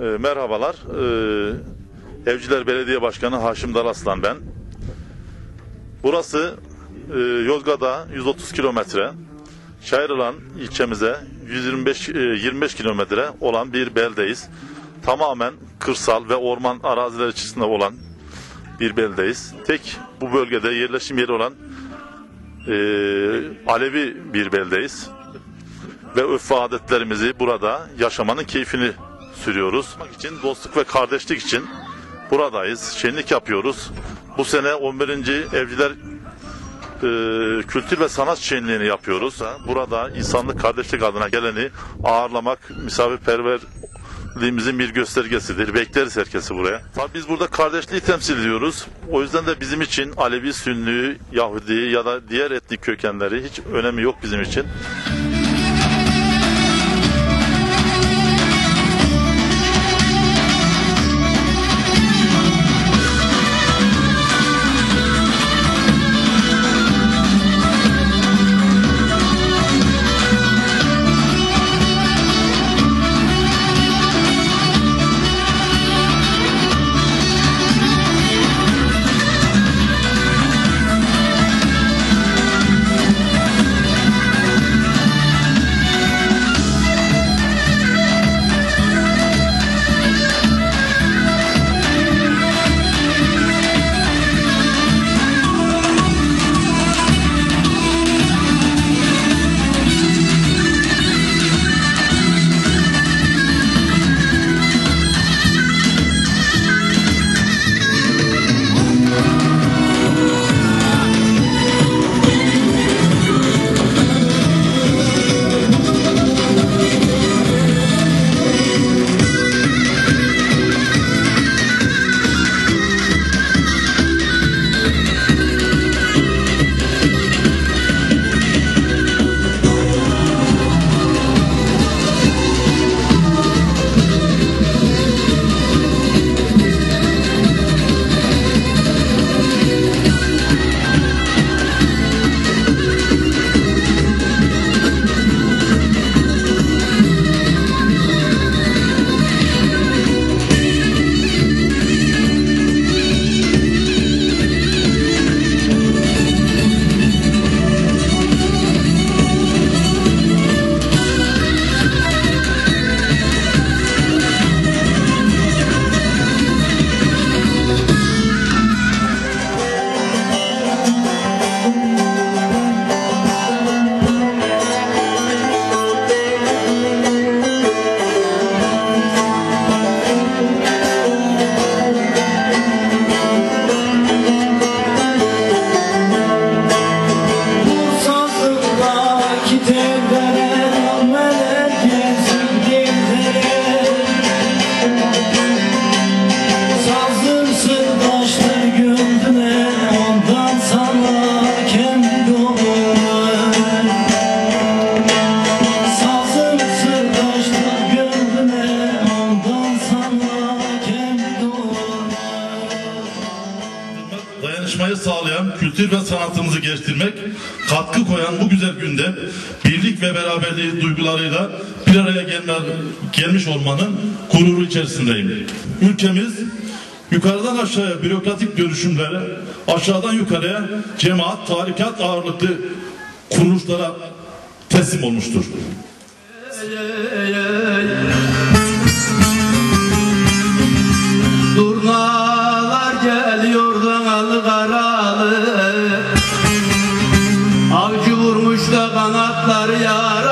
E, merhabalar. E, Evciler Belediye Başkanı Haşim Daraslan ben. Burası e, Yozgat'a 130 kilometre, Çayırılan ilçemize 125 e, 25 kilometre olan bir beldeyiz. Tamamen kırsal ve orman araziler içerisinde olan bir beldeyiz. Tek bu bölgede yerleşim yeri olan e, Alevi bir beldeyiz ve ve adetlerimizi burada yaşamanın keyfini sürüyoruz. İçin dostluk ve kardeşlik için buradayız. Şenlik yapıyoruz. Bu sene 11. Evciler e, Kültür ve Sanat Şenliğini yapıyoruz. Burada insanlık kardeşlik adına geleni ağırlamak misafirperverliğimizin bir göstergesidir. Bekleriz herkesi buraya. Tabii biz burada kardeşliği temsil ediyoruz. O yüzden de bizim için Alevi, Sünni, Yahudi ya da diğer etnik kökenleri hiç önemi yok bizim için. Dayanışmayı sağlayan, kültür ve sanatımızı geliştirmek, katkı koyan bu güzel günde birlik ve beraberliği duygularıyla bir araya gelme, gelmiş olmanın gururu içerisindeyim. Ülkemiz yukarıdan aşağıya bürokratik dönüşümlere, aşağıdan yukarıya cemaat, tarikat ağırlıklı kuruluşlara teslim olmuştur. Uzaklar yar